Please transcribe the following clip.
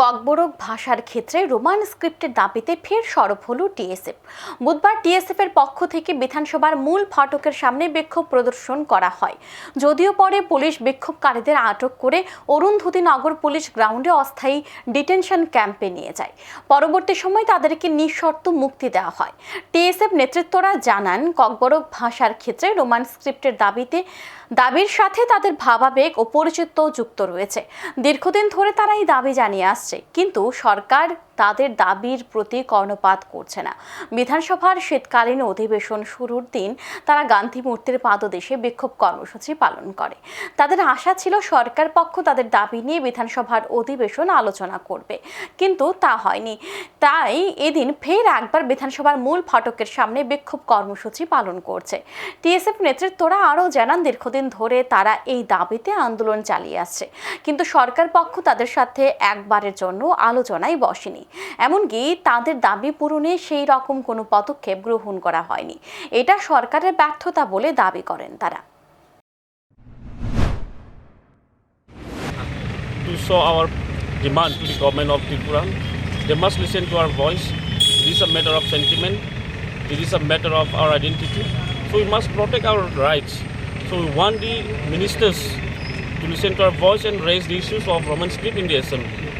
ককবরক ভাষার ক্ষেত্রে রোমান স্ক্রিপ্টের দাবিতে ফের সরব হল টিএসএফ। বুধবার টিএসএফ এর পক্ষ থেকে বিধানসভার মূল ফটকের সামনে বিক্ষোভ প্রদর্শন করা হয়। যদিও পরে পুলিশ বিক্ষোভকারীদের আটক করে অরুন্ধতী নগর পুলিশ গ্রাউন্ডে অস্থায়ী ডিটেনশন ক্যাম্পে নিয়ে যায়। পরবর্তী সময় তাদেরকে নিঃশর্ত মুক্তি দেওয়া হয়। টিএসএফ নেতৃত্বরা জানান, ককবরক ভাষার ক্ষেত্রে রোমান স্ক্রিপ্টের দাবিতে, দাবির সাথে তাদের ভাবাবেগ ও পরিচিত যুক্ত রয়েছে। দীর্ঘদিন ধরে তারা এই দাবি জানিয়ে আসছে। কিন্তু সরকার তাদের দাবির প্রতি কর্ণপাত করছে না। বিধানসভার শীতকালীন অধিবেশন শুরুর দিন তারা গান্ধী মূর্তির পাদদেশে বিক্ষোভ কর্মসূচি পালন করে। তাদের আশা ছিল সরকার পক্ষ তাদের দাবি নিয়ে বিধানসভার অধিবেশন আলোচনা করবে। কিন্তু তা হয়নি। তাই এদিন ফের একবার বিধানসভার মূল ফটকের সামনে বিক্ষোভ কর্মসূচি পালন করছে। টিএসএফ নেতৃত্বরা আরও জানান, দীর্ঘদিন ধরে তারা এই দাবিতে আন্দোলন চালিয়ে আসছে। কিন্তু সরকার পক্ষ তাদের সাথে একবারের জন্য আলোচনায় বসেনি। এমনকি তাদের দাবি পূরণে সেই রকম কোনো পদক্ষেপ গ্রহণ করা হয়নি এটা সরকারের ব্যর্থতা বলে দাবি করেন তারা to show our demand to the government of Tripura. They must listen to our voice. This is a matter of sentiment. It is a matter of our identity. So we must protect our rights. So we want the ministers to listen to our voice and raise the issues of Roman script in the assembly.